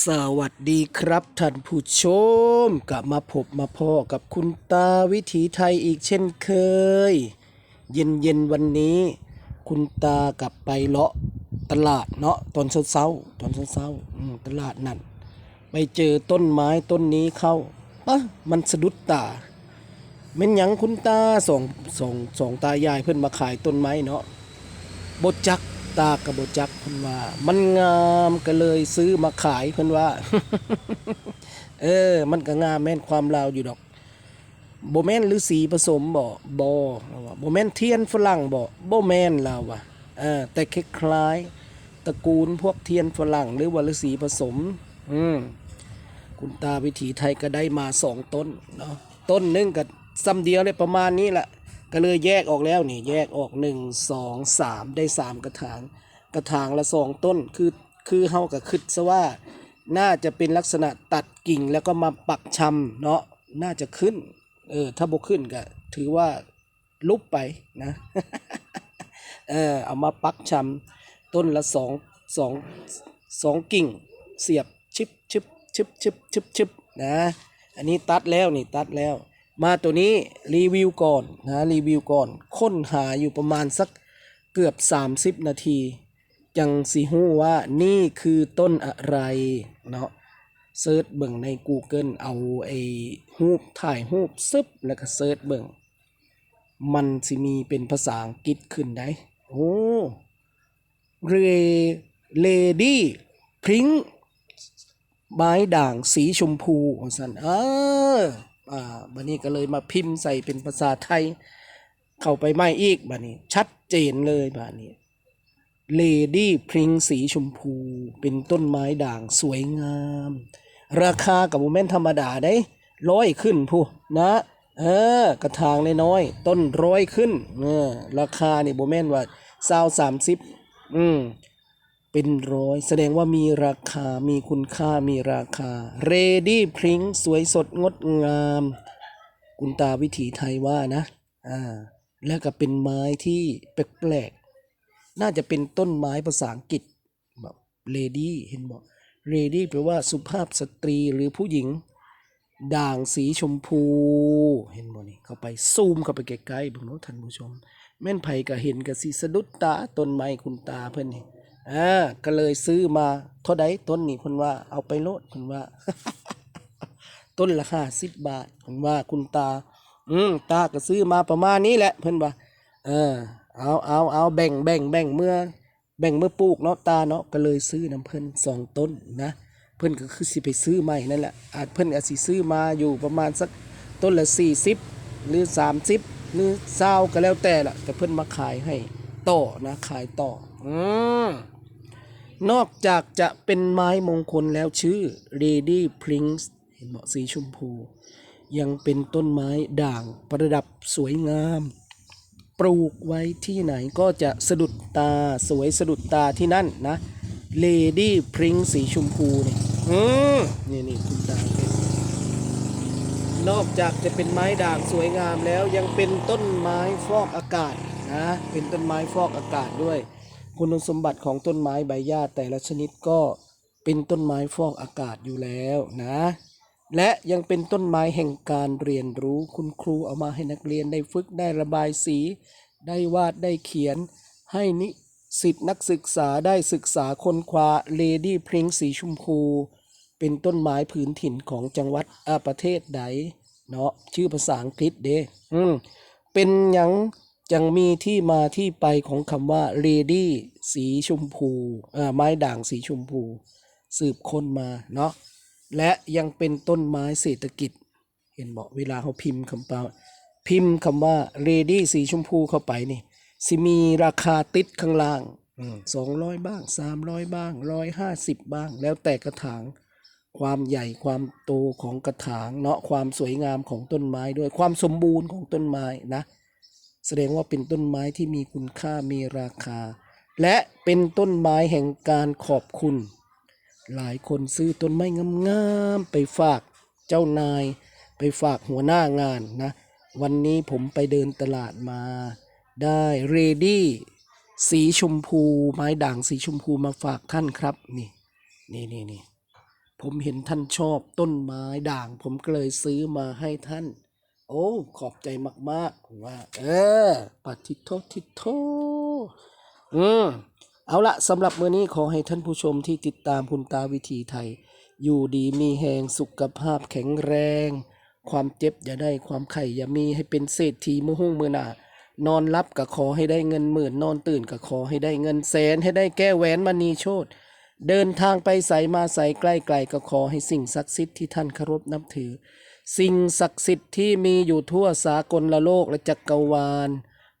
สวัสดีครับท่านผู้ชมกลับมาพบมาพ่อกับคุณตาวิถีไทยอีกเช่นเคย เย็นเย็นวันนี้ คุณตากลับไปเลาะตลาดเนาะตอนเช้าๆตอนเช้าๆตลาดนั่นไปเจอต้นไม้ต้นนี้เข้าปะมันสะดุดตาเม่นหยังคุณตาสองสองสองตายายเพิ่อนมาขายต้นไม้เนาะบดจัก ตากับบจักเพิ่นว่า มันงามก็เลยซื้อมาขายเพิ่นว่า เออ มันก็งามแม่นความลาวอยู่ดอกบ่แม่นฤาษีผสมบ่บ่เราว่าบ่แม่นเทียนฝรั่งบ่บ่แม่นเราว่าเออแต่คล้ายๆตระกูลพวกเทียนฝรั่ง หรือว่าฤาษีผสม อืมคุณตาวิถีไทยก็ได้มาสองต้นเนาะต้นหนึงกับซ้ำเดียวเลยประมาณนี้แหละ ก็เลยแยกออกแล้วนี่แยกออกหนึ่งสองสามได้สามกระถาง กระถางละสองต้นคือคือเฮากับคิดซะว่า น่าจะเป็นลักษณะตัดกิ่งแล้วก็มาปักชำเนาะน่าจะขึ้น เออ ถ้าบ่ขึ้นก็ถือว่าลุบไปนะ เออ เอามาปักชำต้นละสองสองสองกิ่ง เสียบชิบชิบชิบชิบชิบชิบนะ อันนี้ตัดแล้วนี่ตัดแล้ว มาตัวนี้รีวิวก่อนนะรีวิวก่อน ค้นหาอยู่ประมาณสักเกือบ 30 นาที จังสิฮู้ว่านี่คือต้นอะไรเนาะเซิร์ชเบิ่งใน Google เอาไอ้รูปถ่ายรูปซึบแล้วก็เซิร์ชเบิ่งมันสิมีเป็นภาษาอังกฤษขึ้นได้ โอ้เรเลดี้พริ้งไม้ด่างสีชมพูสันเออ อ่าบันนี้ก็เลยมาพิมพ์ใส่เป็นภาษาไทย เข้าไปไม่อีกบันนี้ ชัดเจนเลยบันนี้เลดี้พริงสีชมพู เป็นต้นไม้ด่างสวยงาม ราคากับโมเมนต์ธรรมดาได้ร้อยขึ้นผู้นะเออกระถางน้อยๆต้นร้อยขึ้นเออราคานี่โมเมนต์ว่าซาวสามสิบอืม เป็นร้อย แสดงว่ามีราคา มีคุณค่า มีราคา เรดี้พริ้งสวยสดงดงาม คุณตาวิถีไทยว่านะ อ่า แล้วก็เป็นไม้ที่แปลกๆ น่าจะเป็นต้นไม้ภาษาอังกฤษแบบเลดี้เห็นบอกเลดี้แปลว่าสุภาพสตรีหรือผู้หญิง ด่างสีชมพู เห็นบ่นี่เข้าไปซูมเข้าไปใกล้ๆเบิ่งเนาะท่านผู้ชม แม่นไผก็เห็นก็สิสะดุดตาต้นไม้คุณตาเพิ่นนี่ อ่าก็เลยซื้อมาเท่าใดต้นนี่เพิ่นว่าเอาไปโลดเพิ่นว่า ต้นละห้าสิบบาทเพิ่นว่าคุณตา อืมตาก็ซื้อมาประมาณนี้แหละเพิ่นว่า เออ เอาเอาเอาแบ่งแบ่งแบ่งเมื่อ แบ่งเมื่อปลูกเนาะตาเนาะก็เลยซื้อน้ำเพิ่นสองต้นนะเพิ่นก็คือสิไปซื้อใหม่นั่นแหละอาจเพิ่นอาจสิซื้อมาอยู่ประมาณสักต้นละสี่สิบหรือสามสิบหรือเศร้าก็แล้วแต่ละแต่เพิ่นมาขายให้ ต่อนะขายต่ออืนอกจากจะเป็นไม้มงคลแล้วชื่อ Lady Prince เห็นบอกสีชมพู ยังเป็นต้นไม้ด่างประดับสวยงาม ปลูกไว้ที่ไหนก็จะสะดุดตาสวยสะดุดตาที่นั่นนะเลดี้พริงสีชมพูเนี่อืมนี่นี่คุณตาเป็นนอกจากจะเป็นไม้ด่างสวยงามแล้วยังเป็นต้นไม้ฟอกอากาศ นะเป็นต้นไม้ฟอกอากาศด้วย คุณสมบัติของต้นไม้ใบหญ้าแต่ละชนิดก็เป็นต้นไม้ฟอกอากาศอยู่แล้วนะ และยังเป็นต้นไม้แห่งการเรียนรู้คุณครูเอามาให้นักเรียนได้ฝึกได้ระบายสี ได้วาดได้เขียน ให้นิสิตนักศึกษาได้ศึกษาค้นคว้าเลดี้พริงสีชมพู เป็นต้นไม้พื้นถิ่นของจังหวัดอาประเทศใดเนาะชื่อภาษาอังกฤษเด้อืมเป็นยัง จังมีที่มาที่ไปของคำว่าเลดี้สีชมพูอ่าไม้ด่างสีชมพู สืบค้นมาเนาะและยังเป็นต้นไม้เศรษฐกิจ เห็นบอกเวลาเขาพิมพ์คำเปล่าพิมพ์คำว่า ready สีชมพูเข้าไปนี่สิมีราคาติดข้างล่างสองร้อยบ้างสามร้อยบ้างร้อยห้าสิบบ้าง แล้วแต่กระถาง ความใหญ่ความโตของกระถางเนาะความสวยงามของต้นไม้ด้วยความสมบูรณ์ของต้นไม้นะ แสดงว่าเป็นต้นไม้ที่มีคุณค่ามีราคา และเป็นต้นไม้แห่งการขอบคุณ หลายคนซื้อต้นไม้งามๆไปฝากเจ้านาย ไปฝากหัวหน้างานนะ วันนี้ผมไปเดินตลาดมา ได้เรดี้สีชมพูไม้ด่างสีชมพูมาฝากท่านครับ นี่นี่นี่นี่ผมเห็นท่านชอบต้นไม้ด่าง ผมก็เลยซื้อมาให้ท่าน โอ้ ขอบใจมากๆว่า เออปาทิโททิโทอืมเอาละสำหรับมื้อนี้ขอให้ท่านผู้ชมที่ติดตามคุณตาวิถีไทย อยู่ดีมีแหงสุขภาพแข็งแรง ความเจ็บอย่าได้ความไข่อย่ามีให้เป็นเศรษฐีมือหุ้งมือหนานอนรับก็ขอให้ได้เงินหมื่นนอนตื่นก็ขอให้ได้เงินแสนให้ได้แก้แหวนมณีโชตเดินทางไปใสมาใสใกล้ไกลก็ขอให้สิ่งศักดิ์สิทธิ์ที่ท่านเคารพนับถือ สิ่งศักดิ์สิทธิ์ที่มีอยู่ทั่วสากลละโลกและจักรวาล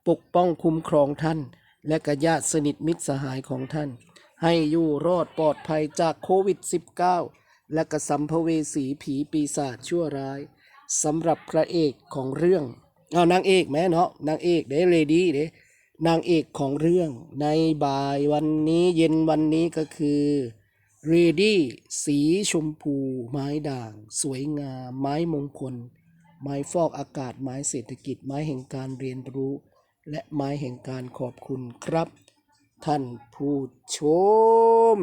ปกป้องคุ้มครองท่าน และกญาติสนิทมิตรสหายของท่าน ให้อยู่รอดปลอดภัยจากโควิด -19 และกระสัมภเวสีผีปีศาจชั่วร้ายสำหรับพระเอกของเรื่องเอานางเอกแม่เนาะนางเอกเด้เลดี้เด้นางเอกของเรื่องในบ่ายวันนี้เย็นวันนี้ก็คือ เรดี้สีชมพู ไม้ด่าง สวยงาม ไม้มงคล ไม้ฟอกอากาศ ไม้เศรษฐกิจ ไม้แห่งการเรียนรู้ และไม้แห่งการขอบคุณครับ ท่านผู้ชม